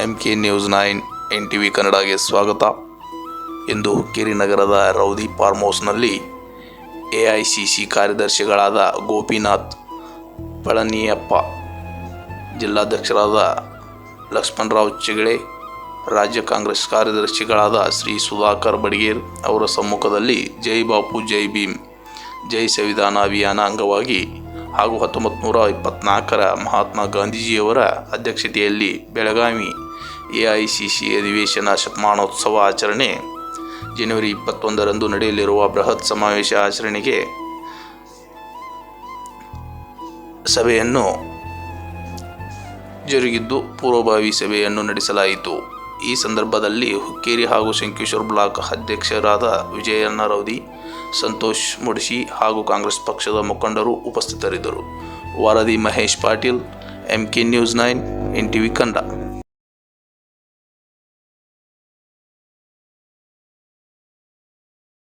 M K news nine N T V ಕನ್ನಡಗೆ ಸ್ವಾಗತ. ಇಂದು ಹುಕ್ಕೇರಿ ನಗರದ ರೌದಿ ಫಾರ್ಮ್ ಹೌಸ್ನಲ್ಲಿ ಎ ಐ ಸಿ ಸಿ ಕಾರ್ಯದರ್ಶಿಗಳಾದ ಗೋಪಿನಾಥ್ ಪಳನಿಯಪ್ಪ, ಜಿಲ್ಲಾಧ್ಯಕ್ಷರಾದ ಲಕ್ಷ್ಮಣರಾವ್ ಚಿಗಳೆ, ರಾಜ್ಯ ಕಾಂಗ್ರೆಸ್ ಕಾರ್ಯದರ್ಶಿಗಳಾದ ಶ್ರೀ ಸುಧಾಕರ್ ಬಡಿಗೇರ್ ಅವರ ಸಮ್ಮುಖದಲ್ಲಿ ಜೈ ಬಾಪು, ಜೈ ಭೀಮ್, ಜೈ ಸಂವಿಧಾನ ಅಭಿಯಾನ ಅಂಗವಾಗಿ ಹಾಗೂ ಹತ್ತೊಂಬತ್ತು ನೂರ ಇಪ್ಪತ್ನಾಲ್ಕರ ಮಹಾತ್ಮ ಗಾಂಧೀಜಿಯವರ ಅಧ್ಯಕ್ಷತೆಯಲ್ಲಿ Belagavi A I C C ಅಧಿವೇಶನ ಶತಮಾನೋತ್ಸವ ಆಚರಣೆ ಜನವರಿ ಇಪ್ಪತ್ತೊಂದರಂದು ನಡೆಯಲಿರುವ ಬೃಹತ್ ಸಮಾವೇಶ ಆಚರಣೆಗೆ ಸಭೆಯನ್ನು ಜರುಗಿದ್ದು ಪೂರ್ವಭಾವಿ ಸಭೆಯನ್ನು ನಡೆಸಲಾಯಿತು. ಈ ಸಂದರ್ಭದಲ್ಲಿ ಹುಕ್ಕೇರಿ ಹಾಗೂ ಶಂಕೇಶ್ವರ್ ಬ್ಲಾಕ್ ಅಧ್ಯಕ್ಷರಾದ ವಿಜಯಣ್ಣ ರೌದಿ, ಸಂತೋಷ್ ಮುಡ್ಶಿ ಹಾಗೂ ಕಾಂಗ್ರೆಸ್ ಪಕ್ಷದ ಮುಖಂಡರು ಉಪಸ್ಥಿತರಿದ್ದರು. ವರದಿ Mahesh Patil M K news nine N T V Kannada